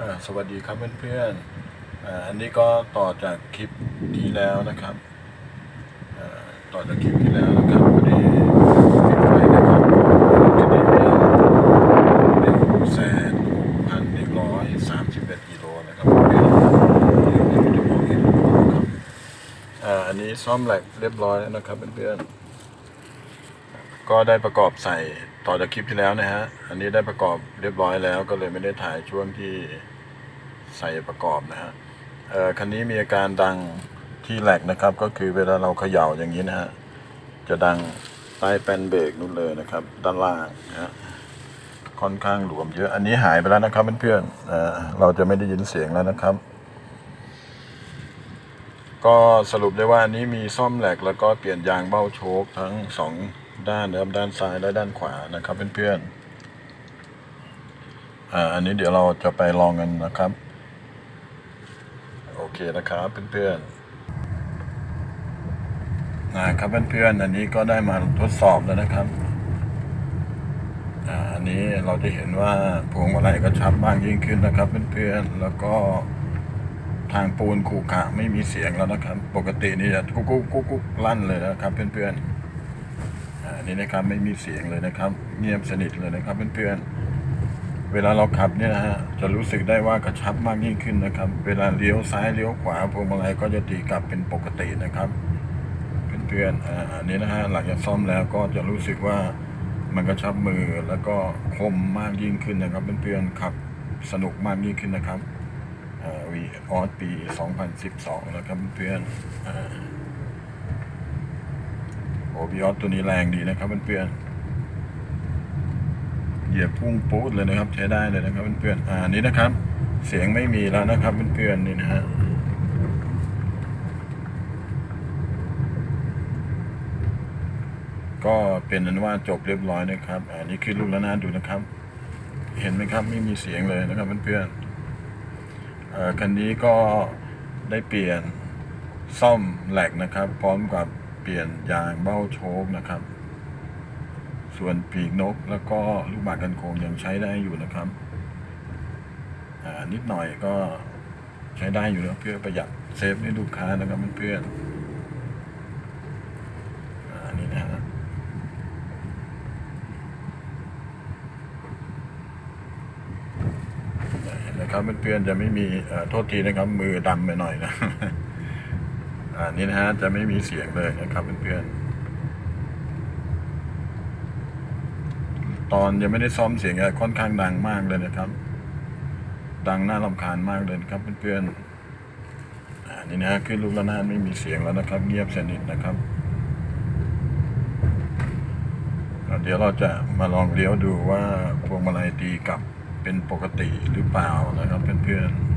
อ่าสวัสดีครับเพื่อนๆอ่าอันนี้ก็ต่อจากคลิปที่แล้วนะครับต่อจากคลิปที่แล้วนะครับพอดีปิดไว้นะครับจะได้มีหนึ่งแสนพันหนึ่งร้อยสามสิบเอ็ดกิโลนะครับเพื่อนๆเดี๋ยวจะมองเห็นนะครับอ่าอันนี้ซ่อมแหลกเรียบร้อยแล้วนะครับเพื่อนๆก็ได้ประกอบใส่ต่อจากคลิปที่แล้วนะฮะ อันนี้ได้ประกอบเรียบร้อยแล้วก็เลยไม่ได้ถ่ายช่วงที่ ใส่ประกอบนะฮะเอ่อคันนี้มีอาการดังที่แหลกนะครับ ก็คือเวลาเราเขย่าอย่างนี้นะฮะจะดังใต้แป้นเบรกนู่นเลยนะครับ ด้านล่างนะฮะค่อนข้างหลวมเยอะอันนี้หายไปแล้วนะครับเพื่อนๆเอ่อเราจะไม่ได้ยินเสียงแล้วนะครับ ก็สรุปได้ว่านี้มีซ่อมแหลกแล้วก็เปลี่ยนยางเบ้าโชคทั้งสองด้านนะครับด้านซ้ายและด้านขวานะครับเพื่อนๆอ่าอันนี้เดี๋ยวเราจะไปลองกันนะครับ เคนะครับเพื่อนๆนะครับเพื่อนๆอันนี้ก็ได้มาทดสอบแล้วนะครับอันนี้เราจะเห็นว่าพวงมาลัยกระชับมากยิ่งขึ้นนะครับเพื่อนๆแล้วก็ทางปูนขูขะไม่มีเสียงแล้วนะครับ ปกตินี่จะกุ๊กกุ๊กกุ๊กลั่นเลยนะครับ เพื่อนๆอ่านี่นะครับไม่มีเสียงเลยนะครับ เงียบสนิทเลยนะครับ เพื่อนๆ เวลาเราขับเนี่ยนะฮะจะรู้สึกได้ว่ากระชับมากยิ่งขึ้นนะครับ เวลาเลี้ยวซ้ายเลี้ยวขวาพวงมาลัยก็จะตีกลับเป็นปกตินะครับเพื่อนๆอ่าอันนี้นะฮะหลังจากซ่อมแล้วก็จะรู้สึกว่ามันกระชับมือแล้วก็คมมากยิ่งขึ้นนะครับเพื่อนๆขับสนุกมากยิ่งขึ้นนะครับวีออสปี 2012 นะครับเพื่อนๆโอ้วีออสตัวนี้แรงดีนะครับเพื่อนๆ เหยียบพุ่งปูดเลยนะครับ ใช้ได้เลยนะครับเพื่อนๆอ่านี้นะครับ เสียงไม่มีแล้วนะครับเพื่อนๆนี่นะฮะก็เป็นนั้นว่าจบเรียบร้อยนะครับ อันนี้คือลูกละนาดดูนะครับ เห็นไหมครับไม่มีเสียงเลยนะครับเพื่อนๆอันนี้ก็ได้เปลี่ยนซ่อมแหลกนะครับ พร้อมกับเปลี่ยนยางเบ้าโชคนะครับ ส่วนปีกนกแล้วก็ลูกบาศก์กันโคงยังใช้ได้อยู่นะครับอ่านิดหน่อยก็ใช้ได้อยู่นะเพื่อประหยัดเซฟให้ลูกค้านะครับเพื่อนอ่านี่นะฮะนะครับเพื่อนๆจะไม่มีอ่อโทษทีนะครับ มือดำไปหน่อยนะอ่านี่นะฮะจะไม่มีเสียงเลยนะครับเพื่อนๆ ตอนยังไม่ได้ซ้อมเสียงอะค่อนข้างดังมากเลยนะครับ ดังน่ารำคาญมากเลยครับเพื่อนๆนี่นะฮะขึ้นลูกระนาดไม่มีเสียงแล้วนะครับ เงียบสนิทนะครับเดี๋ยวเราจะมาลองเลี้ยวดูว่าพวงมาลัยตีกลับเป็นปกติหรือเปล่านะครับเพื่อนๆ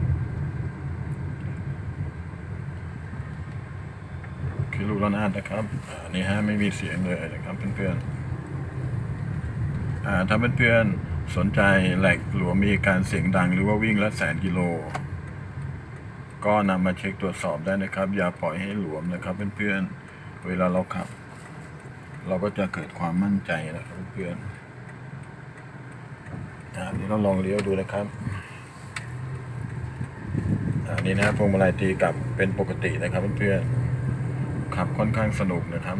คือลูกระนาดนะครับนนี้ฮะไม่มีเสียงเลยนะครับเพื่อนๆ ถ้าเพื่อนๆสนใจแหลกหรือว่ามีการเสียงดังหรือว่าวิ่งละแสนกิโล ก็นำมาเช็คตรวจสอบได้นะครับ อย่าปล่อยให้หลวมนะครับเพื่อนๆเวลาเราขับ เราก็จะเกิดความมั่นใจนะครับเพื่อนๆอ่าอันนี้เราลองเลี้ยวดูนะครับอันนี้นะพวงมาลัยตีกลับเป็นปกตินะครับเพื่อนๆขับค่อนข้างสนุกนะครับ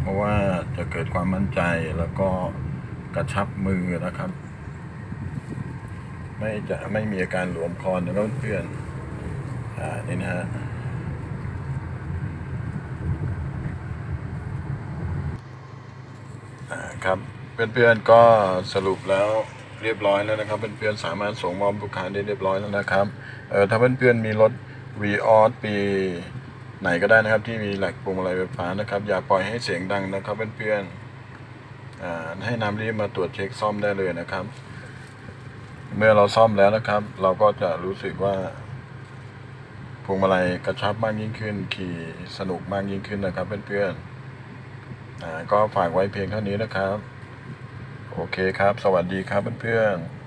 เพราะว่าจะเกิดความมั่นใจแล้วก็ กระชับมือนะครับ ไม่จะไม่มีอาการหลวมคอนะเพื่อนๆอ่านี่นะฮะครับเพื่อนๆก็สรุปแล้วเรียบร้อยแล้วนะครับเพื่อนๆสามารถส่งมอบลูกค้าได้เรียบร้อยแล้วนะครับเออถ้าเพื่อนๆมีรถ v ีออสปีไหนก็ได้นะครับที่มีแหลกพวงมาลัยไฟฟ้านะครับ อย่าปล่อยให้เสียงดังนะครับเพื่อนๆอ่า ให้นำรีบมาตรวจเช็คซ่อมได้เลยนะครับ เมื่อเราซ่อมแล้วนะครับ เราก็จะรู้สึกว่าพวงมาลัยกระชับมากยิ่งขึ้น ขี่สนุกมากยิ่งขึ้นนะครับเพื่อนๆก็ฝากไว้เพียงเท่านี้นะครับ โอเคครับ สวัสดีครับเพื่อนๆ